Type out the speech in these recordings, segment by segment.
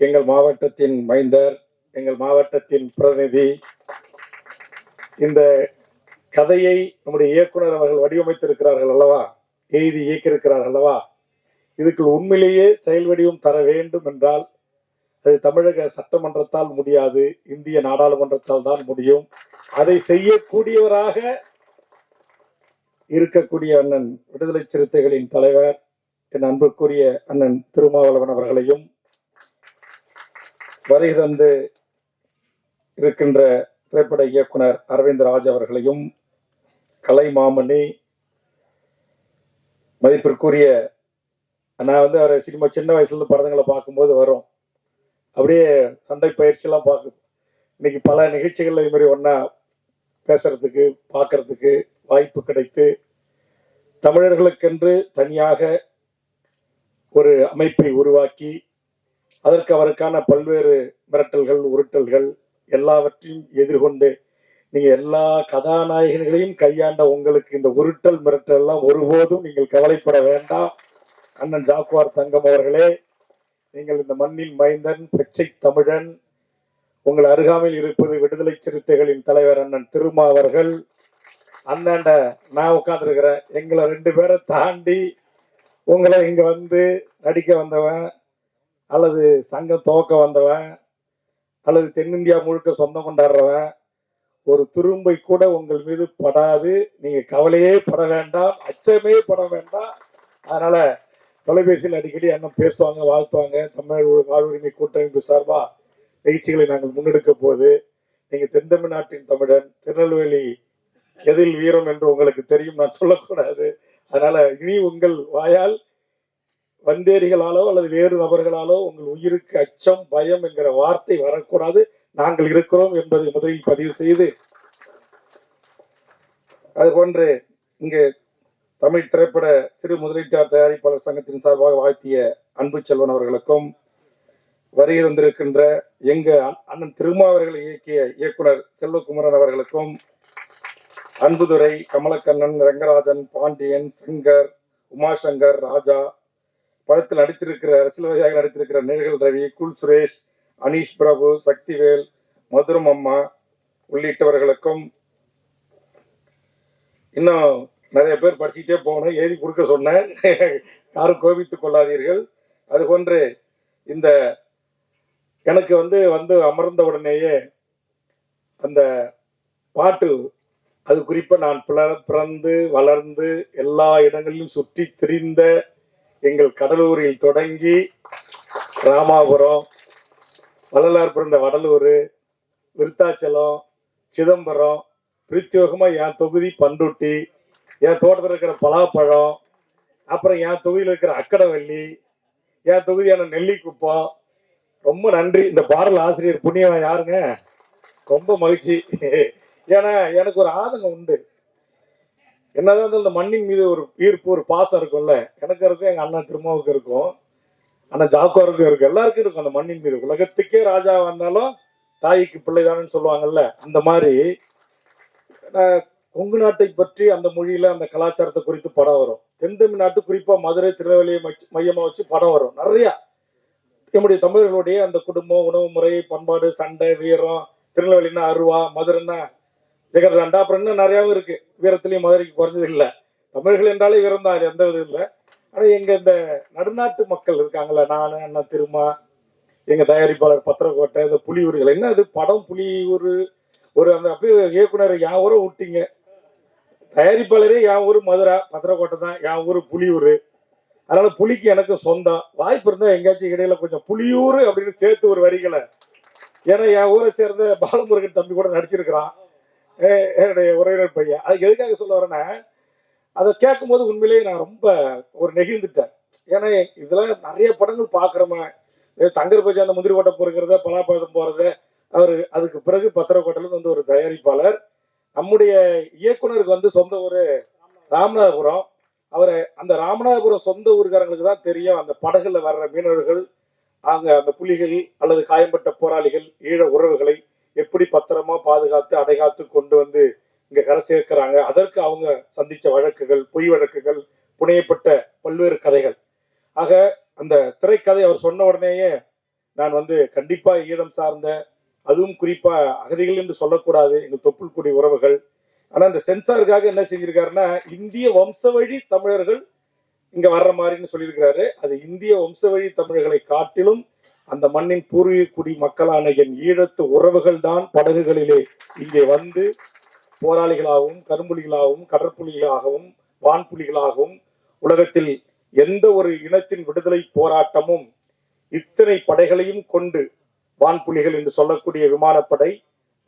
எங்கள் மாவட்டத்தின் மைந்தர் எங்கள் மாவட்டத்தின் பிரதிநிதி. இந்த கதையை நம்முடைய இயக்குனர் அவர்கள் வடிவமைத்திருக்கிறார்கள் அல்லவா? எழுதி இயக்கியிருக்கிறார்கள் அல்லவா? இதுக்கு உண்மையிலேயே செயல் வடிவம் தர வேண்டும் என்றால் அது தமிழக சட்டமன்றத்தால் முடியாது இந்திய நாடாளுமன்றத்தால் தான் முடியும். அதை செய்யக்கூடியவராக இருக்கக்கூடிய அண்ணன் விடுதலை சிறுத்தைகளின் தலைவர் என் அன்புக்குரிய அண்ணன் திருமாவளவன் அவர்களையும் வருகை தந்து இருக்கின்ற திரைப்பட இயக்குனர் அரவிந்த் ராஜ் அவர்களையும் கலை மாமணி மதிப்பிற்குரிய நான் வந்து அவர் சினிமா சின்ன வயசுல இருந்து படங்களை பார்க்கும்போது வரும். அப்படியே சண்டை பயிற்சியெல்லாம் பார்க்க இன்னைக்கு பல நிகழ்ச்சிகள்ல இது மாதிரி ஒன்றா பேசுறதுக்கு பார்க்கறதுக்கு வாய்ப்பு கிடைத்து தமிழர்களுக்கென்று தனியாக ஒரு அமைப்பை உருவாக்கி அதற்கு அவருக்கான பல்வேறு மிரட்டல்கள் உருட்டல்கள் எல்லாவற்றையும் எதிர்கொண்டு நீங்க எல்லா கதாநாயகர்களையும் கையாண்ட உங்களுக்கு இந்த உருட்டல் மிரட்டல் எல்லாம் ஒருபோதும் நீங்கள் கவலைப்பட வேண்டாம். அண்ணன் ஜாக்குவார் தங்கம் அவர்களே நீங்கள் இந்த மண்ணின் மைந்தன் பச்சை தமிழன் உங்கள் அருகாமையில் இருப்பது விடுதலை சிறுத்தைகளின் தலைவர் அண்ணன் திருமாவர்கள் அண்ணாண்ட நான் உட்கார்ந்துருக்கிறேன் எங்களை ரெண்டு பேரை தாண்டி உங்களை இங்க வந்து நடிக்க வந்தவன் அல்லது சங்கம் துவக்க வந்தவன் அல்லது தென்னிந்தியா முழுக்க சொந்தம் கொண்டாடுறவன் ஒரு துரும்பை கூட உங்கள் மீது படாது. நீங்க கவலையே பட வேண்டாம் அச்சமே பட வேண்டாம். அதனால தொலைபேசியில் அடிக்கடி அண்ணன் பேசுவாங்க வாழ்த்துவாங்க. தமிழ் வாழ்வுரிமை கூட்டமைப்பு சார்பா நிகழ்ச்சிகளை நாங்கள் முன்னெடுக்க போது நீங்க தென் தமிழ்நாட்டின் தமிழன் திருநெல்வேலி எதில் வீரம் என்று உங்களுக்கு தெரியும் நான் சொல்லக்கூடாது. அதனால இனி உங்கள் வாயால் வந்தேரிகளாலோ அல்லது வேறு நபர்களாலோ உங்கள் உயிருக்கு அச்சம் பயம் என்கிற வார்த்தை வரக்கூடாது. நாங்கள் இருக்கிறோம் என்பதை முதலில் பதிவு செய்து அது போன்று இங்கு தமிழ் திரைப்பட சிறு முதலீட்டார் தயாரிப்பாளர் சங்கத்தின் சார்பாக வாழ்த்திய அன்பு செல்வன் அவர்களுக்கும் வருகை தந்திருக்கின்ற எங்க அண்ணன் திருமா அவர்களை இயக்கிய இயக்குனர் செல்வகுமரன் அவர்களுக்கும் அன்புதுரை கமலக்கண்ணன் ரங்கராஜன் பாண்டியன் சிங்கர் உமாசங்கர் ராஜா படத்தில் நடித்திருக்கிற அரசியல்வாதியாக நடித்திருக்கிற நேர்கள் ரவி குல் சுரேஷ் அனீஷ் பிரபு சக்திவேல் மதுரம் அம்மா உள்ளிட்டவர்களுக்கும் இன்னும் நிறைய பேர் படிச்சுக்கிட்டே போகணும். எழுதி கொடுக்க சொன்னேன். யாரும் கோபித்துக் கொள்ளாதீர்கள். அது போன்று இந்த எனக்கு வந்து வந்து அமர்ந்த உடனேயே அந்த பாட்டு அது குறிப்பாக நான் பிள- பிறந்து வளர்ந்து எல்லா இடங்களிலும் சுற்றி திரிந்த எங்கள் கடலூரில் தொடங்கி ராமாபுரம் வள்ளலார் பிறந்த வடலூர் விருத்தாச்சலம் சிதம்பரம் பிரத்யோகமாக என் தொகுதி பண்ருட்டி என் தோட்டத்தில் இருக்கிற பலாப்பழம் அப்புறம் என் தொகுதியில் இருக்கிற அக்கடவள்ளி என் தொகுதியான நெல்லிக்குப்பம். ரொம்ப நன்றி. இந்த பாடல் ஆசிரியர் புண்ணியவன் யாருங்க? ரொம்ப மகிழ்ச்சி. ஏன்னா எனக்கு ஒரு ஆதங்கம் உண்டு. என்னதான் இந்த மண்ணின் மீது ஒரு ஈர்ப்பு ஒரு பாசம் இருக்கும்ல. எனக்கு இருக்கும் எங்க அண்ணன் திருமாவுக்கு இருக்கும். அண்ணன் ஜாக்கோருக்கும் இருக்கும். எல்லாருக்கும் இருக்கும் அந்த மண்ணின் மீது. உலகத்துக்கே ராஜா வந்தாலும் தாய்க்கு பிள்ளைதானு சொல்லுவாங்கல்ல. அந்த மாதிரி கொங்கு நாட்டை பற்றி அந்த மொழியில அந்த கலாச்சாரத்தை குறித்து படம் வரும். தென் தமிழ்நாட்டு குறிப்பா மதுரை திருநெல்வேலியை மையமா வச்சு படம் வரும். நிறைய. நம்முடைய தமிழர்களுடைய அந்த குடும்பம் உணவு முறை பண்பாடு சண்டை வீரம் திருநெல்வேலின்னா அருவா மதுரைன்னா ஜெகர்தாண்டா அப்புறம் இன்னும் நிறையாவும் இருக்கு. வீரத்திலையும் மதுரைக்கு குறைஞ்சது இல்லை. தமிழர்கள் என்றாலே வீரம் தான் அது எந்த விதம் இல்லை. ஆனால் எங்க இந்த நடுநாட்டு மக்கள் இருக்காங்கல்ல நான் அண்ணன் திருமா எங்க தயாரிப்பாளர் பத்திரக்கோட்டை இந்த புலியூர்கள் என்ன அது படம் புலியூர் ஒரு அந்த அப்படியே இயக்குனர் என் ஊரை விட்டீங்க தயாரிப்பாளரே என் ஊர் மதுரை பத்திரக்கோட்டை தான் என் ஊர் புலியூர். அதனால புலிக்கு எனக்கு சொந்தம். வாய்ப்பு இருந்தால் எங்கேயாச்சும் இடையில கொஞ்சம் புலியூர் அப்படின்னு சேர்த்து ஒரு வரிகளை. ஏன்னா என் ஊரை சேர்ந்த பாலமுருகன் தம்பி கூட நடிச்சிருக்கிறான். என்னுடைய உறவினர் பையன். அது எதுக்காக சொல்ல வரேன்னா அதை கேட்கும்போது உண்மையிலேயே நான் ரொம்ப ஒரு நெகிழ்ந்துட்டேன். ஏன்னா இதெல்லாம் நிறைய படங்கள் பாக்குறோமே தங்கர் பஜா அந்த முந்திரி கோட்டை பொறுக்கிறத பலாப்பழம் போறத அவர் அதுக்கு பிறகு பத்திரக்கோட்டையில வந்து ஒரு தயாரிப்பாளர். நம்முடைய இயக்குனருக்கு வந்து சொந்த ஊர் ராமநாதபுரம். அவர் அந்த ராமநாதபுரம் சொந்த ஊருக்காரங்களுக்கு தான் தெரியும் அந்த படகுல வர்ற மீனவர்கள் அங்க அந்த புலிகள் அல்லது காயம்பட்ட போராளிகள் ஈழ உறவுகளை எப்படி பத்திரமா பாதுகாத்து அடைகாத்து கொண்டு வந்து இங்க கரை சேர்க்கிறாங்க. அதற்கு அவங்க சந்திச்ச வழக்குகள் பொய் வழக்குகள் புனையப்பட்ட பல்வேறு கதைகள். ஆக அந்த திரைக்கதை அவர் சொன்ன உடனேயே நான் வந்து கண்டிப்பா ஈழம் சார்ந்த அதுவும் குறிப்பா அகதிகள் என்று சொல்லக்கூடாது எங்க தொப்புள் குடி உறவுகள். ஆனா இந்த சென்சாருக்காக என்ன செஞ்சிருக்காருன்னா இந்திய வம்சவழி தமிழர்கள் இங்க வர்ற மாதிரின்னு சொல்லியிருக்கிறாரு. அது இந்திய வம்சவழி தமிழர்களை காட்டிலும் அந்த மண்ணின் பூர்வீக குடி மக்களான என் ஈழத்து உறவுகள் தான் படகுகளிலே இங்கே வந்து போராளிகளாகவும் கரும்புலிகளாகவும் கடற்புலிகளாகவும் வான்புலிகளாகவும் உலகத்தில் எந்த ஒரு இனத்தின் விடுதலை போராட்டமும் இத்தனை படைகளையும் கொண்டு வான்புலிகள் என்று சொல்லக்கூடிய விமானப்படை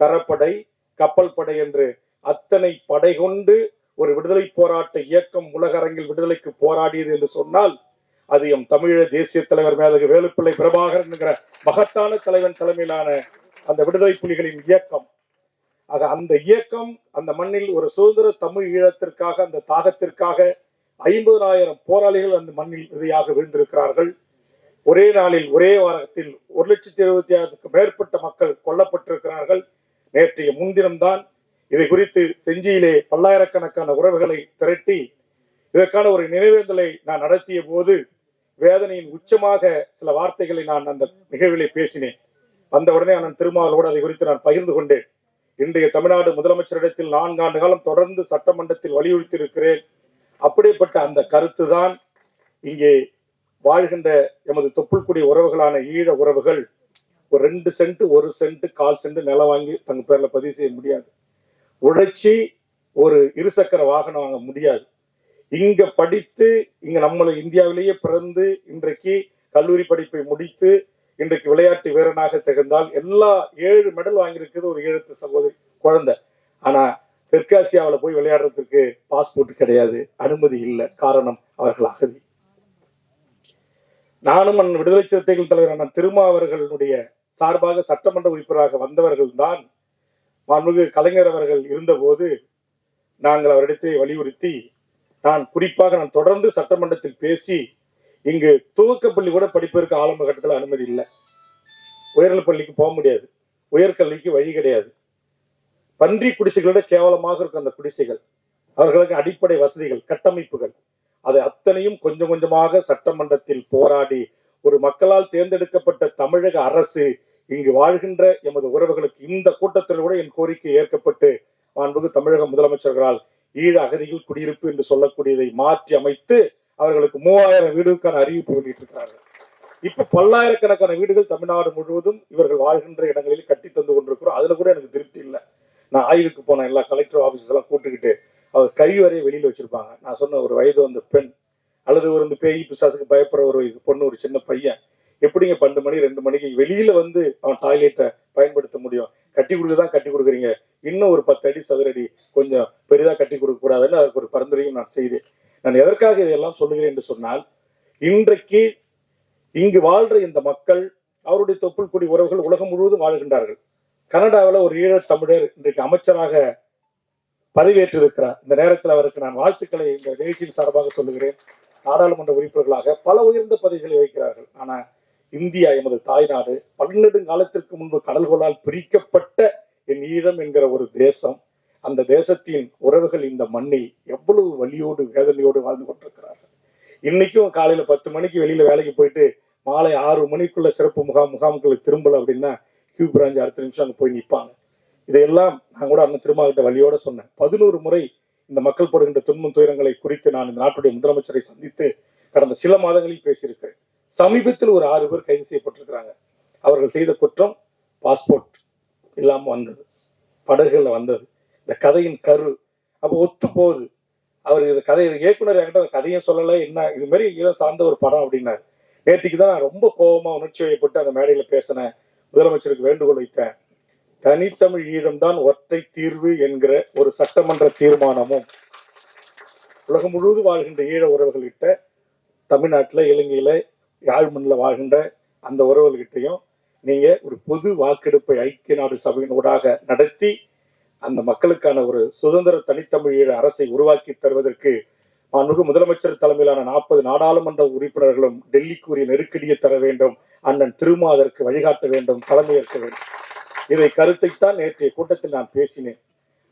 தரப்படை கப்பல் படை என்று அத்தனை படை கொண்டு ஒரு விடுதலை போராட்ட இயக்கம் உலக அரங்கில் விடுதலைக்கு போராடியது என்று சொன்னால் அது எம் தேசிய தலைவர் மேலகு வேலுப்பிள்ளை பிரபாகரன் என்கிற மகத்தான தலைவன் தலைமையிலான அந்த விடுதலை புலிகளின் இயக்கம். ஆக அந்த இயக்கம் அந்த மண்ணில் ஒரு சுதந்திர தமிழ் ஈழத்திற்காக அந்த தாகத்திற்காக ஐம்பதாயிரம் போராளிகள் அந்த மண்ணில் விதையாக விழுந்திருக்கிறார்கள். ஒரே நாளில் ஒரே வாரத்தில் ஒரு லட்சத்தி எழுபத்தி ஆறுக்கு மேற்பட்ட மக்கள் கொல்லப்பட்டிருக்கிறார்கள். நேற்றைய முன்தினம்தான் இதை குறித்து செஞ்சியிலே பல்லாயிரக்கணக்கான உறவுகளை திரட்டி இதற்கான ஒரு நினைவேந்தலை நான் நடத்திய போது வேதனையின் உச்சமாக சில வார்த்தைகளை நான் அந்த நிகழ்விலே பேசினேன். வந்த உடனே அண்ணன் திருமாவளோடு அதை குறித்து நான் பகிர்ந்து கொண்டேன். இன்றைய தமிழ்நாடு முதலமைச்சரிடத்தில் நான்காண்டு காலம் தொடர்ந்து சட்டமன்றத்தில் வலியுறுத்தியிருக்கிறேன். அப்படிப்பட்ட அந்த கருத்து தான் இங்கே வாழ்கின்ற எமது தொப்புள்குடி உறவுகளான ஈழ உறவுகள் ஒரு ரெண்டு சென்ட் ஒரு சென்ட் கால் சென்ட் நிலம் வாங்கி தங்க பேர்ல பதிவு செய்ய முடியாது. உழைச்சி ஒரு இருசக்கர வாகனம் வாங்க முடியாது. இங்க படித்து இங்க நம்மளை இந்தியாவிலேயே பிறந்து இன்றைக்கு கல்லூரி படிப்பை முடித்து இன்றைக்கு விளையாட்டு வீரனாக திகழ்ந்தால் எல்லா ஏழு மெடல் வாங்கியிருக்கிறது ஒரு எழுத்து சகோதரி குழந்தை. ஆனா தெற்காசியாவில் போய் விளையாடுறதுக்கு பாஸ்போர்ட் கிடையாது அனுமதி இல்லை காரணம் அவர்கள் அகதி. நானும் அண்ணன் விடுதலை சிறுத்தைகள் தலைவர் அண்ணன் திருமா அவர்களுடைய சார்பாக சட்டமன்ற உறுப்பினராக வந்தவர்கள் தான் மாண்புமிகு கலைஞர் அவர்கள் இருந்தபோது நாங்கள் அவரிடத்தை வலியுறுத்தி நான் குறிப்பாக நான் தொடர்ந்து சட்டமன்றத்தில் பேசி இங்கு துவக்கப்பள்ளி கூட படிப்பதற்கு ஆரம்ப கட்டத்தில் அனுமதி இல்லை. உயர்நிலைப் பள்ளிக்கு போக முடியாது. உயர்கல்விக்கு வழி கிடையாது. பன்றி குடிசைகளோட கேவலமாக இருக்கும் அந்த குடிசைகள். அவர்களுக்கு அடிப்படை வசதிகள் கட்டமைப்புகள். அதை அத்தனையும் கொஞ்சம் கொஞ்சமாக சட்டமன்றத்தில் போராடி ஒரு மக்களால் தேர்ந்தெடுக்கப்பட்ட தமிழக அரசு இங்கு வாழ்கின்ற எமது உறவுகளுக்கு இந்த கூட்டத்தில் கூட என் கோரிக்கை ஏற்கப்பட்டு மாண்புக்கு தமிழக முதலமைச்சர்களால் ஈழ அகதிகள் குடியிருப்பு என்று சொல்லக்கூடியதை மாற்றி அமைத்து அவர்களுக்கு மூவாயிரம் வீடுகளுக்கான அறிவிப்பு வெளியிட்டிருக்கிறார்கள். இப்ப பல்லாயிரக்கணக்கான வீடுகள் தமிழ்நாடு முழுவதும் இவர்கள் வாழ்கின்ற இடங்களில் கட்டி தந்து கொண்டிருக்கிறோம். அதுல கூட எனக்கு திருப்தி இல்லை. நான் ஆய்வுக்கு போன எல்லா கலெக்டர் ஆபீசஸ் எல்லாம் கூட்டுக்கிட்டு அவர் கை வெளியில வச்சிருப்பாங்க. நான் சொன்ன ஒரு வயது வந்த பெண் அல்லது ஒரு இந்த பேய் பிசாசுக்கு பயப்படுற ஒரு இது பொண்ணு ஒரு சின்ன பையன் எப்படிங்க பன்னெண்டு மணி ரெண்டு மணிக்கு வெளியில வந்து அவன் டாய்லெட்டை பயன்படுத்த முடியும்? கட்டி கொடுக்க தான் கட்டி கொடுக்குறீங்க. இன்னும் ஒரு பத்து அடி சதுரடி கொஞ்சம் பெரிதா கட்டி கொடுக்க கூடாதுன்னு அதுக்கு ஒரு பரிந்துரையும் நான் செய்தேன். நான் எதற்காக இதையெல்லாம் சொல்லுகிறேன் என்று சொன்னால் இன்றைக்கு இங்கு வாழ்ற இந்த மக்கள் அவருடைய தொப்புள் குடி உறவுகள் உலகம் முழுவதும் வாழ்கின்றார்கள். கனடாவில் ஒரு ஈழத் தமிழர் இன்றைக்கு அமைச்சராக பதவியேற்றிருக்கிறார். இந்த நேரத்தில் அவருக்கு நான் வாழ்த்துக்களை இந்த நிகழ்ச்சியின் சார்பாக சொல்லுகிறேன். நாடாளுமன்ற உறுப்பினர்களாக பல உயர்ந்த பதவிகளை வைக்கிறார்கள் ஆனால் இந்தியா எமது தாய்நாடு. பன்னெடுங்காலத்திற்கு முன்பு கடல்களால் பிரிக்கப்பட்ட என் ஈழம் என்கிற ஒரு தேசம். அந்த தேசத்தின் உறவுகள் இந்த மண்ணில் எவ்வளவு வலியோடு வேதனையோடு வாழ்ந்து கொண்டிருக்கிறார்கள். இன்னைக்கும் காலையில பத்து மணிக்கு வெளியில வேலைக்கு போயிட்டு மாலை ஆறு மணிக்குள்ள சிறப்பு முகாம் முகாம்களுக்கு திரும்பல அப்படின்னா கியூ பிரான்ச் அடுத்த நிமிஷம் அங்கே போய் நிற்பாங்க இதையெல்லாம் நான் கூட அண்ணன் திருமாகிட்ட வழியோட சொன்னேன். பதினோரு முறை இந்த மக்கள் படுகின்ற துன்பம் துயரங்களை குறித்து நான் இந்த நாட்டுடைய முதலமைச்சரை சந்தித்து கடந்த சில மாதங்களில் பேசியிருக்கிறேன். சமீபத்தில் ஒரு ஆறு பேர் கைது செய்யப்பட்டிருக்கிறாங்க. அவர்கள் செய்த குற்றம் பாஸ்போர்ட் இல்லாமல் வந்தது. படகுகளில் வந்தது. இந்த கதையின் கரு. அப்போ ஒத்து போகுது. அவர் இந்த கதை இயக்குனர் என்கிட்ட அந்த கதையும் சொல்லலை என்ன இது மாதிரி ஈழம் சார்ந்த ஒரு படம் அப்படின்னாரு. நேற்றுக்கு தான் நான் ரொம்ப கோபமாக உணர்ச்சி வயப்பட்டு அந்த மேடையில் பேசினேன். முதலமைச்சருக்கு வேண்டுகோள் வைத்தேன். தனித்தமிழ் ஈழம்தான் ஒற்றை தீர்வு என்கிற ஒரு சட்டமன்ற தீர்மானமும் உலகம் முழுவதும் வாழ்கின்ற ஈழ உறவுகள்கிட்ட தமிழ்நாட்டில் இலங்கையில யாழ்மண்ணில் வாழ்கின்ற அந்த உறவுகள்கிட்டையும் நீங்கள் ஒரு பொது வாக்கெடுப்பை ஐக்கிய நாடு சபையினூடாக நடத்தி அந்த மக்களுக்கான ஒரு சுதந்திர தனித்தமிழீழ அரசை உருவாக்கி தருவதற்கு மாண்புமிகு முதலமைச்சர் தலைமையிலான நாற்பது நாடாளுமன்ற உறுப்பினர்களும் டெல்லிக்குரிய நெருக்கடியை தர வேண்டும் அண்ணன் திருமா அதற்கு வழிகாட்ட வேண்டும் தலைமையேற்க வேண்டும். இதை கருத்தைத்தான் நேற்றைய கூட்டத்தில் நான் பேசினேன்.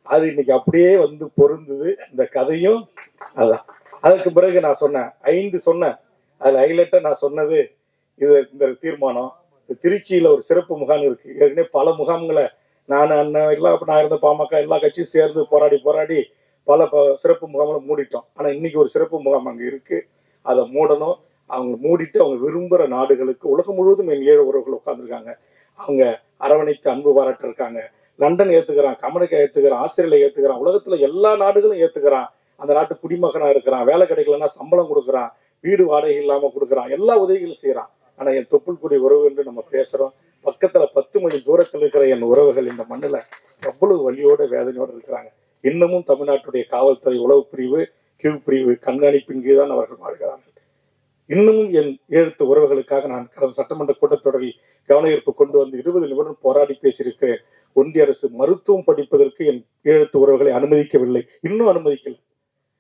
அது இன்னைக்கு அப்படியே வந்து பொருந்தது. இந்த கதையும் அதான். அதற்கு பிறகு நான் சொன்னேன் ஐந்து சொன்னேன். அதுல ஹைலைட்டா நான் சொன்னது இது இந்த தீர்மானம். திருச்சியில் திருச்சியில ஒரு சிறப்பு முகாம் இருக்கு. ஏற்கனவே பல முகாம்களை நான் அண்ணன் எல்லாம் அப்ப நான் இருந்த பாமக எல்லா கட்சியும் சேர்ந்து போராடி போராடி பல ப- சிறப்பு முகாம்களை மூடிட்டோம். ஆனா இன்னைக்கு ஒரு சிறப்பு முகாம் அங்க இருக்கு. அதை மூடணும். அவங்க மூடிட்டு அவங்க விரும்புகிற நாடுகளுக்கு உலகம் முழுவதும் என் ஏழு உறவுகள் உட்காந்துருக்காங்க அவங்க அரவணைத்து அன்பு பாராட்டு இருக்காங்க லண்டன் ஏத்துக்கிறான் கமனிக்கா ஏத்துக்கிறான் ஆஸ்திரேலியா ஏத்துக்கிறான் உலகத்துல எல்லா நாடுகளும் ஏத்துக்கிறான். அந்த நாட்டு குடிமகனா இருக்கிறான் வேலை கிடைக்கலன்னா சம்பளம் கொடுக்குறான். வீடு வாடகை இல்லாம கொடுக்குறான். எல்லா உதவிகளும் செய்யறான் ஆனா என் தொப்புள்குடி உறவு என்று நம்ம பேசுறோம். பக்கத்துல பத்து மணி தூரத்தில் இருக்கிற என் உறவுகள் இந்த மண்ணில் எவ்வளவு வழியோட வேதனையோடு இருக்கிறாங்க. இன்னமும் தமிழ்நாட்டுடைய காவல்துறை உளவு பிரிவு கியூ பிரிவு கண்காணிப்பின் கீழ் தான் அவர்கள் வாழ்கிறார்கள். இன்னமும் என் எழுத்து உறவுகளுக்காக நான் கடந்த சட்டமன்ற கூட்டத்தொடரில் கவன ஈர்ப்பு கொண்டு வந்து இருபது நிமிடம் போராடி பேசியிருக்கிறேன். ஒன்றிய அரசு மருத்துவம் படிப்பதற்கு என் எழுத்து உறவுகளை அனுமதிக்கவில்லை. இன்னும் அனுமதிக்கல.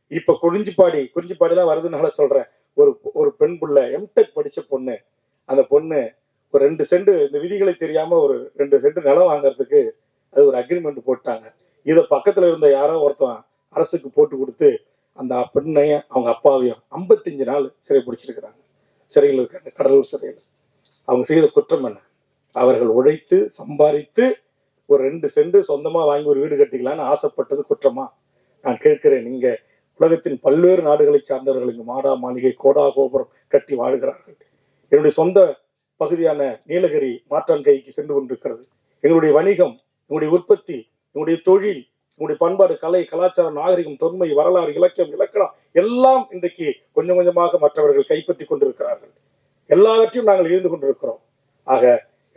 இப்ப குறிஞ்சிப்பாடி குறிஞ்சிப்பாடி தான் வருதுனால சொல்றேன். ஒரு ஒரு பெண் புள்ள எம்டெக் படிச்ச பொண்ணு. அந்த பொண்ணு ஒரு ரெண்டு சென்ட் இந்த விதிகளை தெரியாம ஒரு ரெண்டு சென்ட் நிலம் வாங்குறதுக்கு அது ஒரு அக்ரிமெண்ட் போட்டாங்க. இதை பக்கத்துல இருந்த யாரோ ஒருத்தன் அரசுக்கு போட்டு கொடுத்து அந்த பெண்ணையும் அவங்க அப்பாவையும் ஐம்பத்தஞ்சு நாள் சிறை பிடிச்சிருக்கிறாங்க. சிறையில் இருக்காங்க கடலூர் சிறையில். அவங்க செய்த குற்றம் என்ன? அவர்கள் உழைத்து சம்பாதித்து ஒரு ரெண்டு சென்ட் சொந்தமா வாங்கி ஒரு வீடு கட்டிக்கலான்னு ஆசைப்பட்டது குற்றமா? நான் கேட்கிறேன் நீங்க உலகத்தின் பல்வேறு நாடுகளை சார்ந்தவர்கள் இங்கு மாடா மாளிகை கோடா கோபுரம் கட்டி வாழ்கிறார்கள். என்னுடைய சொந்த பகுதியான நீலகிரி மாற்றான்கைக்கு சென்று கொண்டிருக்கிறது. எங்களுடைய வணிகம் எங்களுடைய உற்பத்தி எங்களுடைய தொழில் எங்களுடைய பண்பாடு கலை கலாச்சாரம் நாகரிகம் தொன்மை வரலாறு இலக்கியம் இலக்கணம் எல்லாம் இன்றைக்கு கொஞ்சம் கொஞ்சமாக மற்றவர்கள் கைப்பற்றி கொண்டிருக்கிறார்கள். எல்லாவற்றையும் நாங்கள் இழந்து கொண்டிருக்கிறோம். ஆக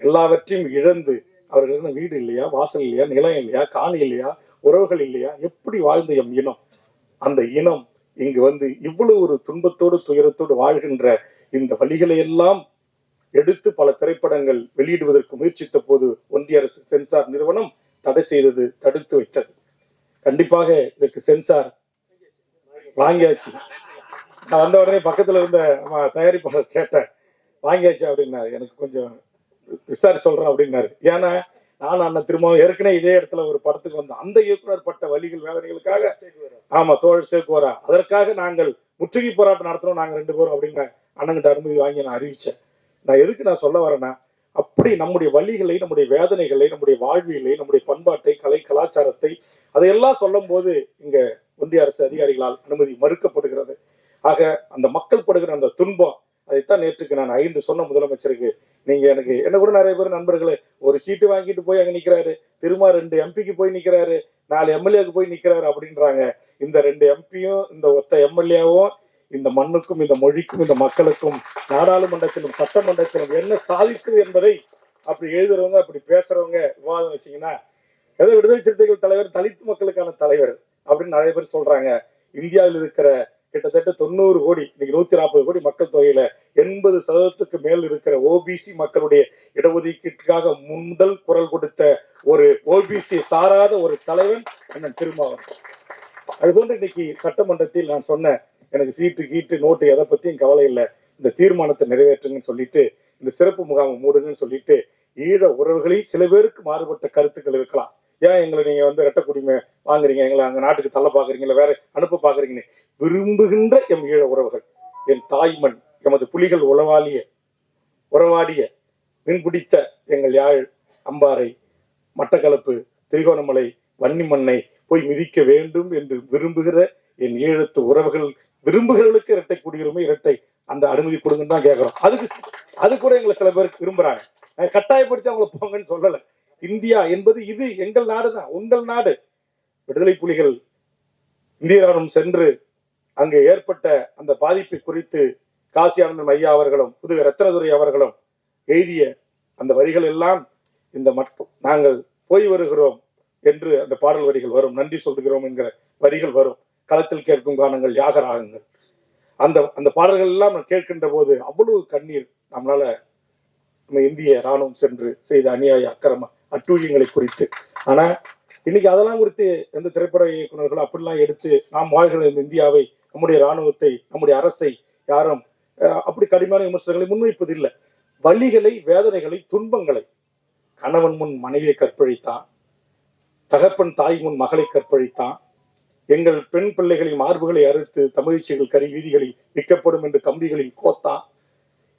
எல்லாவற்றையும் இழந்து அவர்களுக்கு வீடு இல்லையா வாசல் இல்லையா நிலம் இல்லையா காணி இல்லையா உறவுகள் இல்லையா எப்படி வாழ்ந்த எம் இனம்? அந்த இனம் இங்கு வந்து இவ்வளவு ஒரு துன்பத்தோடு துயரத்தோடு வாழ்கின்ற இந்த வழிகளை எல்லாம் எடுத்து பல திரைப்படங்கள் வெளியிடுவதற்கு முயற்சித்த போது ஒன்றிய அரசு சென்சார் நிறுவனம் தடை செய்தது தடுத்து வைத்தது. கண்டிப்பாக இதற்கு சென்சார் வாங்கியாச்சு. நான் வந்த உடனே பக்கத்துல இருந்த தயாரிப்பாளர் கேட்டேன் வாங்கியாச்சு அப்படின்னாரு. எனக்கு கொஞ்சம் விசாரி சொல்றேன் அப்படின்னாரு. ஏன்னா நான் அண்ணன் திரும்பவும் ஏற்கனவே இதே இடத்துல ஒரு படத்துக்கு வந்தோம். அந்த இயக்குனர் பட்ட வழிகள் வேதனைகளுக்காக ஆமா தோழர் சேக்குவரா அதற்காக நாங்கள் முற்றுகை போராட்டம் நடத்துறோம் நாங்க ரெண்டு பேரும் அப்படின்னு அண்ணங்கிட்ட அனுமதி வாங்கி நான் அறிவிச்சேன். நான் எதுக்கு நான் சொல்ல வரேன்னா அப்படி நம்முடைய வழிகளை நம்முடைய வேதனைகளை நம்முடைய வாழ்வியலை நம்முடைய பண்பாட்டை கலை கலாச்சாரத்தை அதையெல்லாம் சொல்லும் போது இங்க ஒன்றிய அரசு அதிகாரிகளால் அனுமதி மறுக்கப்படுகிறது. ஆக அந்த மக்கள் படுகிற அந்த துன்பம் அதைத்தான் நேற்றுக்கு நான் ஐந்து சொன்ன முதலமைச்சருக்கு நீங்க எனக்கு என்ன கூட நிறைய பேர் நண்பர்களே ஒரு சீட்டு வாங்கிட்டு போய் அங்க நிக்கிறாரு. திரும்ப ரெண்டு எம்பிக்கு போய் நிக்கிறாரு. நாலு எம்எல்ஏக்கு போய் நிக்கிறாரு அப்படின்றாங்க. இந்த ரெண்டு எம்பியும் இந்த ஒத்த எம்எல்ஏவும் இந்த மண்ணுக்கும் இந்த மொழிக்கும் இந்த மக்களுக்கும் நாடாளுமன்றத்திலும் சட்டமன்றத்திலும் என்ன சாதிக்குது என்பதை அப்படி எழுதுறவங்க அப்படி பேசுறவங்க விவாதம் வச்சீங்கன்னா ஏதோ விடுதலை சிறுத்தைகள் தலைவர் தலித் மக்களுக்கான தலைவர் அப்படின்னு நிறைய பேர் சொல்றாங்க. இந்தியாவில் இருக்கிற கிட்டத்தட்ட தொண்ணூறு கோடி இன்னைக்கு நூத்தி நாற்பது கோடி மக்கள் தொகையில எண்பது சதவீதத்துக்கு மேல் இருக்கிற ஓபிசி மக்களுடைய இடஒதுக்கீட்டுக்காக முதல் குரல் கொடுத்த ஒரு ஓபிசி சாராத ஒரு தலைவன் அண்ணன் திருமாவன் அதுபோன்று இன்னைக்கு சட்டமன்றத்தில் நான் சொன்ன எனக்கு சீட்டு கீட்டு நோட்டு எதை பத்தியும் கவலை இல்லை. இந்த தீர்மானத்தை நிறைவேற்றுங்கன்னு சொல்லிட்டு இந்த சிறப்பு முகாமை மூடுங்கன்னு சொல்லிட்டு ஈழ உறவுகளில் சில பேருக்கு மாறுபட்ட கருத்துக்கள் இருக்கலாம். ஏன் எங்களை நீங்க வந்து ரெட்ட குடிமை வாங்குறீங்க? எங்களை அங்க நாட்டுக்கு தள்ள பாக்குறீங்களா வேற அனுப்ப பாக்குறீங்கன்னு விரும்புகின்ற எம் ஈழ உறவுகள் என் தாய்மண் எமது புலிகள் உளவாளிய உறவாடிய மீன்பிடித்த எங்கள் யாழ் அம்பாறை மட்டக்களப்பு திரிகோணமலை வன்னிமண்ணை போய் மிதிக்க வேண்டும் என்று விரும்புகிற என் ஈழத்து உறவுகள் விரும்புகிறவர்களுக்கு இரட்டை குடியுரிமை இரட்டை அந்த அனுமதி கொடுங்கன்னு தான் கேட்கிறோம் அதுக்கு அது கூட எங்களை சில பேர் விரும்புறாங்க. கட்டாயப்படுத்தி அவங்கள போங்கன்னு சொல்லலை. இந்தியா என்பது இது எங்கள் நாடு தான் உங்கள் நாடு. விடுதலை புலிகள் இந்திய ராணுவம் சென்று அங்கு ஏற்பட்ட அந்த பாதிப்பை குறித்து காசி ஆனந்தம் ஐயா அவர்களும் புது ரத்னதுரை அவர்களும் எழுதிய அந்த வரிகள் எல்லாம் இந்த மட்டும் நாங்கள் போய் வருகிறோம் என்று அந்த பாடல் வரிகள் வரும் நன்றி சொல்கிறோம் என்கிற வரிகள் வரும். களத்தில் கேட்கும் கானங்கள் யாகராகங்கள். அந்த அந்த பாடல்கள் எல்லாம் கேட்கின்ற போது அவ்வளவு கண்ணீர் நம்மளால நம்ம இந்திய ராணுவம் சென்று செய்த அநியாய அக்கிரம அட்டூழியங்களை குறித்து. ஆனா இன்னைக்கு அதெல்லாம் குறித்து எந்த திரைப்பட இயக்குநர்கள் அப்படிலாம் எடுத்து நாம் வாழ்கிற இந்த இந்தியாவை நம்முடைய ராணுவத்தை நம்முடைய அரசை யாரும் அப்படி கடுமையான விமர்சனங்களை முன்வைப்பதில்லை வழிகளை வேதனைகளை துன்பங்களை. கணவன் முன் மனைவியை கற்பழித்தான். தகப்பன் தாய் முன் மகளை கற்பழித்தான். எங்கள் பெண் பிள்ளைகளின் மார்புகளை அறுத்து தமிழ்ச்சிகள் கறி வீதிகளில் விற்கப்படும் என்று கம்பிகளில் கோத்தான்.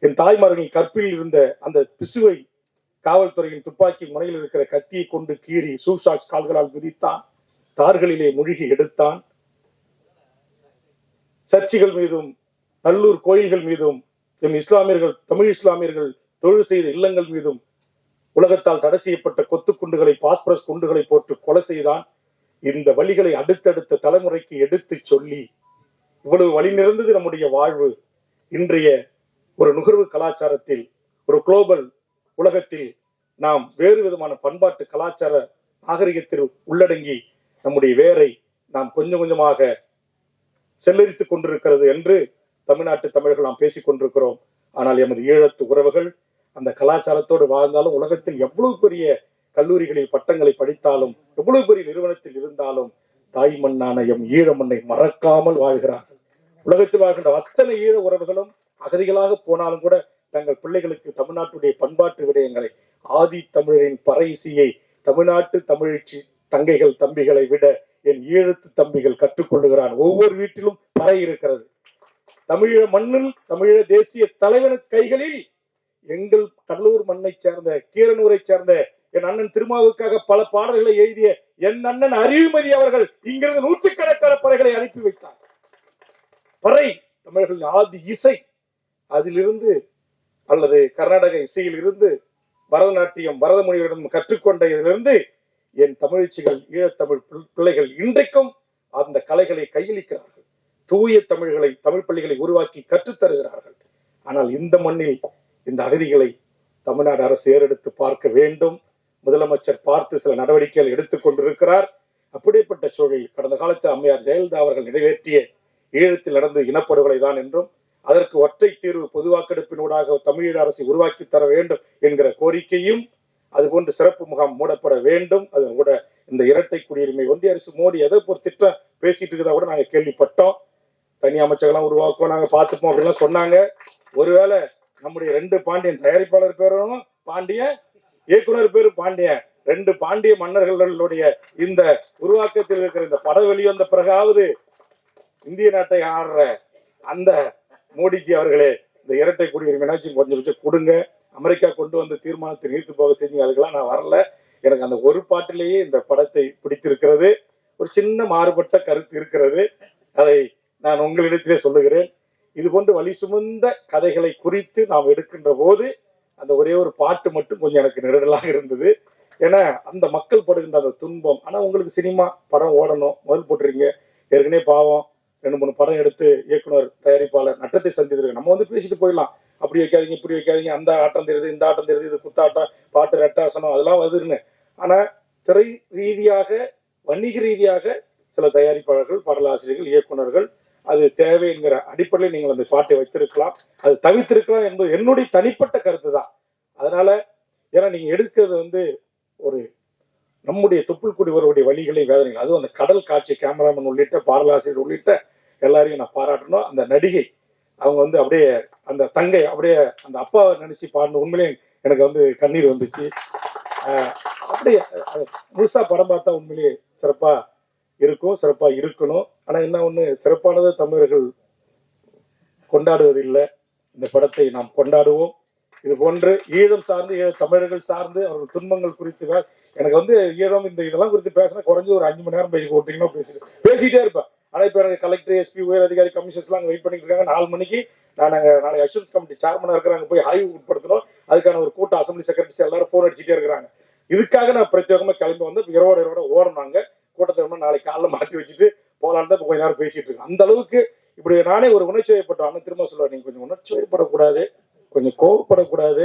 என் தாய்மார்களின் கற்பில் இருந்த அந்த பிசுவை காவல்துறையின் துப்பாக்கி முனையில் இருக்கிற கத்தியை கொண்டு கீறி சூசாக்ஸ் கால்களால் குதித்தான். தார்களிலே முழுகி எடுத்தான். சர்ச்சுகள் மீதும் நல்லூர் கோயில்கள் மீதும் எம் இஸ்லாமியர்கள் தமிழ் இஸ்லாமியர்கள் தொழில் செய்த இல்லங்கள் மீதும் உலகத்தால் தடை செய்யப்பட்ட கொத்து குண்டுகளை பாஸ்பரஸ் குண்டுகளை போட்டு கொலை செய்தான். இந்த வழிகளை அடுத்தடுத்த தலைமுறைக்கு எடுத்து சொல்லி இவ்வளவு வழி நிறைந்தது நம்முடைய வாழ்வு. இன்றைய ஒரு நுகர்வு கலாச்சாரத்தில் ஒரு குளோபல் உலகத்தில் நாம் வேறு விதமான பண்பாட்டு கலாச்சார நாகரிகத்தில் உள்ளடங்கி நம்முடைய வேரை நாம் கொஞ்சம் கொஞ்சமாக செல்லரித்துக் கொண்டிருக்கிறது என்று தமிழ்நாட்டு தமிழர்கள் நாம் பேசிக் கொண்டிருக்கிறோம். ஆனால் எமது ஈழத்து உறவுகள் அந்த கலாச்சாரத்தோடு வாழ்ந்தாலும் உலகத்தில் எவ்வளவு பெரிய கல்லூரிகளில் பட்டங்களை படித்தாலும் எவ்வளவு பெரிய நிறுவனத்தில் இருந்தாலும் தாய் மண்ணான எம் ஈழ மண்ணை மறக்காமல் வாழ்கிறார்கள். உலகத்தில் வாழ்கின்ற அத்தனை ஈழ உறவுகளும் அகதிகளாக போனாலும் கூட தங்கள் பிள்ளைகளுக்கு தமிழ்நாட்டுடைய பண்பாட்டு விடயங்களை ஆதி தமிழரின் பறையிசையை தமிழ்நாட்டு தமிழ்ச்சி தங்கைகள் தம்பிகளை விட என் ஈழத்து தம்பிகள் கற்றுக்கொள்ளுகிறான் ஒவ்வொரு வீட்டிலும் பறை இருக்கிறது. தமிழ மண்ணில் தமிழ தேசிய தலைவன் கைகளில் எங்கள் கடலூர் மண்ணை சேர்ந்த கீரனூரை சேர்ந்த என் அண்ணன் திருமாவுக்காக பல பாடல்களை எழுதிய என் அண்ணன் அறிவுமதி அவர்கள் இங்கிருந்து நூற்றுக்கணக்கான பறைகளை அனுப்பி வைத்தார். பறை தமிழர்களின் ஆதி இசை அதிலிருந்து அல்லது கர்நாடக இசையில் இருந்து பரதநாட்டியம் பரதமொழியிடம் கற்றுக்கொண்ட இதிலிருந்து என் தமிழ்ச்சிகள் ஈழத்தமிழ் பிள்- பிள்ளைகள் இன்றைக்கும் அந்த கலைகளை கையளிக்கிறார்கள். தூய தமிழ்களை தமிழ் பள்ளிகளை உருவாக்கி கற்றுத்தருகிறார்கள் ஆனால் இந்த மண்ணில் இந்த அகதிகளை தமிழ்நாடு அரசு ஏறெடுத்து பார்க்க வேண்டும். முதலமைச்சர் பார்த்து சில நடவடிக்கைகள் எடுத்துக் கொண்டிருக்கிறார். அப்படிப்பட்ட சூழலில் கடந்த காலத்தில் அம்மையார் ஜெயலலிதா அவர்கள் நிறைவேற்றிய ஈழத்தில் நடந்த இனப்படுகொலை தான் என்றும் அதற்கு ஒற்றை தீர்வு பொது வாக்கெடுப்பினூடாக தமிழீழ அரசை உருவாக்கி தர வேண்டும் என்கிற கோரிக்கையும் அதுபோன்று சிறப்பு முகாம் மூடப்பட வேண்டும். அதன் கூட இந்த இரட்டை குடியுரிமை ஒன்றிய அரசு மோடி எதை ஒரு திட்டம் பேசிட்டு இருக்கதா கூட நாங்கள் கேள்விப்பட்டோம். தனி அமைச்சகம்லாம் உருவாக்குவோம் நாங்கள் பார்த்துப்போம் அப்படின்லாம் சொன்னாங்க. ஒருவேளை நம்முடைய ரெண்டு பாண்டியன் தயாரிப்பாளர் பேரும் பாண்டியன் இயக்குனர் பேரு பாண்டியன் ரெண்டு பாண்டிய மன்னர்களுடைய இந்த உருவாக்கத்தில் இருக்கிற இந்த படம் வெளிவந்த பிறகாவது இந்திய நாட்டை ஆடுற அந்த மோடிஜி அவர்களே இந்த இரட்டை குடியுரிமைனாச்சும் கொஞ்சம் கொஞ்சம் கொடுங்க. அமெரிக்கா கொண்டு வந்த தீர்மானத்தை நீர்த்து போக செஞ்சீங்க அதுக்கெல்லாம் நான் வரல. எனக்கு அந்த ஒரு பாட்டிலேயே இந்த படத்தை பிடித்திருக்கிறது. ஒரு சின்ன மாறுபட்ட கருத்து இருக்கிறது. அதை நான் உங்களிடத்திலே சொல்லுகிறேன். இது போன்று வழி சுமந்த கதைகளை குறித்து நாம் எடுக்கின்ற போது அந்த ஒரே ஒரு பாட்டு மட்டும் கொஞ்சம் எனக்கு நெருடலாக இருந்தது. ஏன்னா அந்த மக்கள் படுகின்ற அந்த துன்பம். ஆனா உங்களுக்கு சினிமா படம் ஓடணும் முதல் போட்டுறீங்க ஏற்கனவே பாவம். ரெண்டு மூணு படம் எடுத்து இயக்குனர் தயாரிப்பாளர் நட்டத்தை சந்தித்திருக்கு நம்ம வந்து பேசிட்டு போயிடலாம். அப்படி வைக்காதீங்க இப்படி வைக்காதீங்க அந்த ஆட்டம் தெரியுது இந்த ஆட்டம் தெரியுது இது குத்தாட்டம் பாட்டு ரெட்டாசனம் அதெல்லாம் வருதுன்னு. ஆனா திரை ரீதியாக வணிக ரீதியாக சில தயாரிப்பாளர்கள் பாடலாசிரியர்கள் இயக்குனர்கள் அது தேவை என்கிற அடிப்படையில் நீங்கள் அந்த பாட்டை வைத்திருக்கலாம். அது தவித்திருக்கலாம் என்பது என்னுடைய தனிப்பட்ட கருத்து தான். அதனால ஏன்னா நீங்க எடுக்கிறது வந்து ஒரு நம்முடைய தொப்புள் குடிவருடைய வழிகளை வேதனைகள். அதுவும் அந்த கடல் காட்சி கேமராமேன் உள்ளிட்ட பாடலாசிரியர் உள்ளிட்ட எல்லாரையும் நான் பாராட்டணும். அந்த நடிகை அவங்க வந்து அப்படியே அந்த தங்கை அப்படியே அந்த அப்பாவை நினைச்சு பாடின உண்மையிலே எனக்கு வந்து கண்ணீர் வந்துச்சு. அப்படியே அஹ் முழுசா படம் பார்த்தா உண்மையிலேயே சிறப்பா இருக்கும் சிறப்பா இருக்கணும். ஆனா என்ன ஒண்ணு சிறப்பானதை தமிழர்கள் கொண்டாடுவதில்லை. இந்த படத்தை நாம் கொண்டாடுவோம். இது போன்று ஈழம் சார்ந்து ஈழ தமிழர்கள் சார்ந்து அவர்கள் துன்பங்கள் குறித்து எனக்கு வந்து ஈழம் இந்த இதெல்லாம் குறித்து பேசினா குறைஞ்சு ஒரு அஞ்சு மணி நேரம் பேசி போட்டீங்கன்னா பேசிட்டு பேசிட்டே இருப்பேன். ஆனா இப்ப எனக்கு கலெக்டர் எஸ்பி உயர் அதிகாரி கமிஷன்ஸ் எல்லாம் வெயிட் பண்ணிட்டு இருக்காங்க. நாலு மணிக்கு நான் அங்க நாளை அஷூரன்ஸ் கமிட்டி சேர்மனா இருக்கிறாங்க. போய் ஆய்வு உட்படுத்தணும். அதுக்கான ஒரு கூட்டம் அசம்பிளி செக்ரட்டரிஸ் எல்லாரும் போன் அடிச்சுட்டே இருக்கிறாங்க. இதுக்காக நான் பிரத்யேகமா கிளம்பி வந்து இரவோட இரவோட ஓடனாங்க கூட்டத்தை இன்னும் நாளைக்கு காலைல மாற்றி வச்சுட்டு போலான்னு தான் இப்போ கொஞ்ச நேரம் பேசிட்டு இருக்கேன் அந்த அளவுக்கு இப்படி நானே ஒரு உணர்ச்சி வயப்பட்டோம் திரும்ப சொல்லுவார் நீங்க கொஞ்சம் உணர்ச்சி வயப்படக்கூடாது கொஞ்சம் கோவப்படக்கூடாது.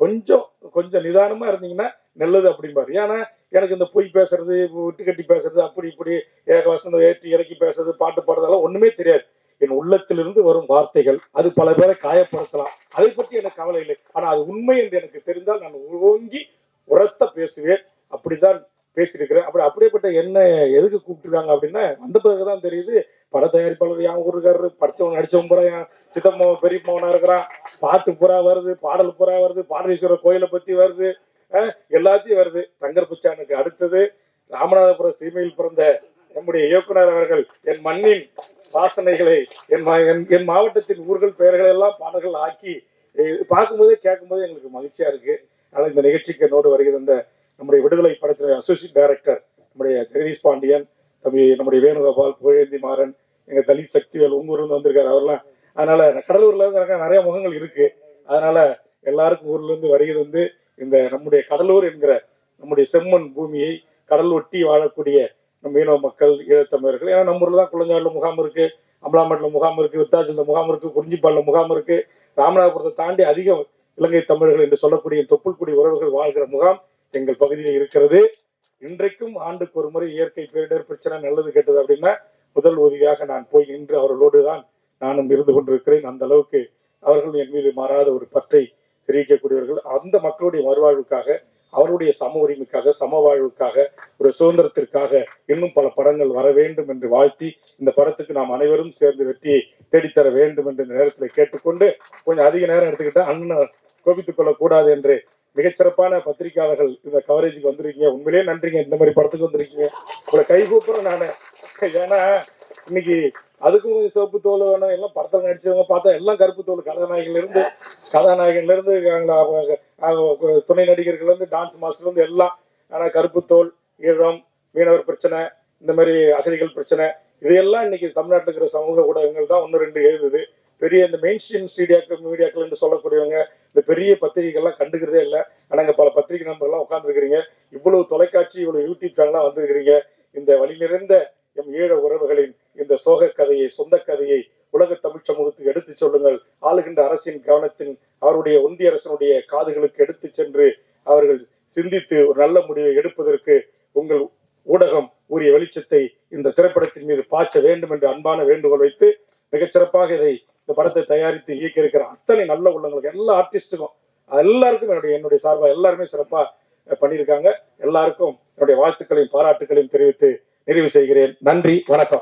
கொஞ்சம் கொஞ்சம் நிதானமா இருந்தீங்கன்னா நல்லது அப்படிம்பாரு. ஏன்னா எனக்கு இந்த பொய் பேசுறது விட்டு கட்டி பேசுறது அப்படி இப்படி ஏக வசந்த ஏற்றி இறக்கி பேசுறது பாட்டு பாடுறதெல்லாம் ஒண்ணுமே தெரியாது. என் உள்ளத்திலிருந்து வரும் வார்த்தைகள் அது பல பேரை காயப்படுத்தலாம். அதை பற்றி எனக்கு கவலை இல்லை. ஆனா அது உண்மை என்று எனக்கு தெரிந்தால் நான் ஓங்கி உரத்த பேசுவேன். அப்படிதான் பேசியிருக்கிறேன். அப்படி அப்படியேப்பட்ட என்ன எதுக்கு கூப்பிட்டுருக்காங்க அப்படின்னா வந்த பிறகுதான் தெரியுது. பட தயாரிப்பாளர் என் ஊருக்காரரு படிச்சவன் நடிச்சவன் பூரா என் சித்தம்மா பெரியம்மாவனா இருக்கிறான். பாட்டு பூரா வருது பாடல் பூரா வருது பாடலீஸ்வரர் கோயிலை பத்தி வருது. எல்லாத்தையும் வருது. தங்கர் பிச்சானுக்கு அடுத்தது ராமநாதபுரம் சீமையில் பிறந்த நம்முடைய இயக்குனர் அவர்கள் என் மண்ணின் வாசனைகளை என் என்- என் மாவட்டத்தின் ஊர்கள் பெயர்களை எல்லாம் பாடல்கள் ஆக்கி பார்க்கும்போதே கேட்கும்போதே எங்களுக்கு மகிழ்ச்சியா இருக்கு. ஆனால் இந்த நிகழ்ச்சிக்கு என்னோடு வருகிற இந்த நம்முடைய விடுதலை படத்தினுடைய அசோசியேட் டைரக்டர் நம்முடைய ஜெகதீஷ் பாண்டியன் தம்பி நம்முடைய வேணுகோபால் புகழேந்தி மாறன் எங்க தலித் சக்திவேல் உங்க ஊர்ல வந்திருக்காரு அவர்லாம். அதனால கடலூர்ல இருந்து நிறைய முகங்கள் இருக்கு. அதனால எல்லாருக்கும் ஊர்ல இருந்து வருகிறது வந்து இந்த நம்முடைய கடலூர் என்கிற நம்முடைய செம்மண் பூமியை கடல் ஒட்டி வாழக்கூடிய நம்ம மீனவ மக்கள் ஈழத்தமிழர்கள். ஏன்னா நம்ம ஊர்ல தான் குளஞ்சாடுல முகாம் இருக்கு அம்பலாமட்டில் முகாம் இருக்கு வித்தாச்சல்ல முகாம் இருக்கு குறிஞ்சிப்பால்ல முகாம் இருக்கு. ராமநாதபுரத்தை தாண்டி அதிக இலங்கை தமிழர்கள் என்று சொல்லக்கூடிய தொப்புள்குடி உறவுகள் வாழ்கிற முகாம் எங்கள் பகுதியில் இருக்கிறது. இன்றைக்கும் ஆண்டுக்கு ஒரு முறை இயற்கை பேரிடர் பிரச்சனை நல்லது கேட்டது அப்படின்னா முதல் உதவியாக நான் போய் நின்று அவர்களோடு தான் நானும் இருந்து கொண்டிருக்கிறேன். அந்த அளவுக்கு அவர்கள் என் மீது மாறாத ஒரு பற்றை தெரிவிக்கக்கூடியவர்கள் அந்த மக்களுடைய மறுவாழ்வுக்காக அவருடைய சம உரிமைக்காக சம வாழ்வுக்காக ஒரு சுதந்திரத்திற்காக இன்னும் பல படங்கள் வர வேண்டும் என்று வாழ்த்தி இந்த படத்துக்கு நாம் அனைவரும் சேர்ந்து வெற்றியை தேடித்தர வேண்டும் என்று இந்த நேரத்தில் கேட்டுக்கொண்டு கொஞ்சம் அதிக நேரம் எடுத்துக்கிட்டா அண்ணன் கோபித்துக் கொள்ளக்கூடாது என்று மிகச்சிறப்பான பத்திரிகையாளர்கள் இந்த கவரேஜுக்கு வந்திருக்கீங்க. உண்மையிலேயே நன்றிங்க இந்த மாதிரி படத்துக்கு வந்திருக்கீங்க. உங்களை கை கூப்பிடுறேன் நான். ஏன்னா இன்னைக்கு அதுக்கும் கொஞ்சம் சிவப்பு தோல் வேணும். எல்லாம் படத்தில் நடிச்சவங்க பார்த்தா எல்லாம் கருப்பு தோல். கதாநாயகன்லேருந்து கதாநாயகன்லேருந்து துணை நடிகர்கள்லேருந்து டான்ஸ் மாஸ்டர்லேருந்து எல்லாம். ஆனால் கருப்பு தோல் ஈழம் மீனவர் பிரச்சனை இந்த மாதிரி அகதிகள் பிரச்சனை இதையெல்லாம் இன்னைக்கு தமிழ்நாட்டில் இருக்கிற சமூக ஊடகங்கள் தான் ஒன்று ரெண்டு எழுதுது. பெரிய இந்த மெயின் ஸ்ட்ரீம் ஸ்டீடியாக்கள் மீடியாக்கள் என்று சொல்லக்கூடியவங்க இந்த பெரிய பத்திரிகைகள்லாம் கண்டுக்கிறதே இல்லை. ஆனால் இங்கே பல பத்திரிகை நம்பர்லாம் உட்காந்துருக்கிறீங்க இவ்வளவு தொலைக்காட்சி இவ்வளவு யூடியூப் சேனல்லாம் வந்திருக்கிறீங்க. இந்த வழி நிறைந்த எம் ஈழ உறவுகளின் இந்த சோக கதையை சொந்த கதையை உலக தமிழ் சமூகத்துக்கு எடுத்துச் சொல்லுங்கள். ஆளுகின்ற அரசின் கவனத்தின் அவருடைய ஒன்றிய அரசனுடைய காதுகளுக்கு எடுத்துச் சென்று அவர்கள் சிந்தித்து ஒரு நல்ல முடிவை எடுப்பதற்கு உங்கள் ஊடகம் உரிய வெளிச்சத்தை இந்த திரைப்படத்தின் மீது பாய்ச்ச வேண்டும் என்று அன்பான வேண்டுகோள் வைத்து மிகச்சிறப்பாக இதை இந்த படத்தை தயாரித்து இயக்கியிருக்கிற அத்தனை நல்ல உள்ளங்களுக்கு எல்லா ஆர்டிஸ்டுக்கும் எல்லாருக்கும் என்னுடைய என்னுடைய சார்பாக எல்லாருமே சிறப்பா பண்ணியிருக்காங்க. எல்லாருக்கும் என்னுடைய வாழ்த்துக்களையும் பாராட்டுகளையும் தெரிவித்து நிறைவு செய்கிறேன். நன்றி வணக்கம்.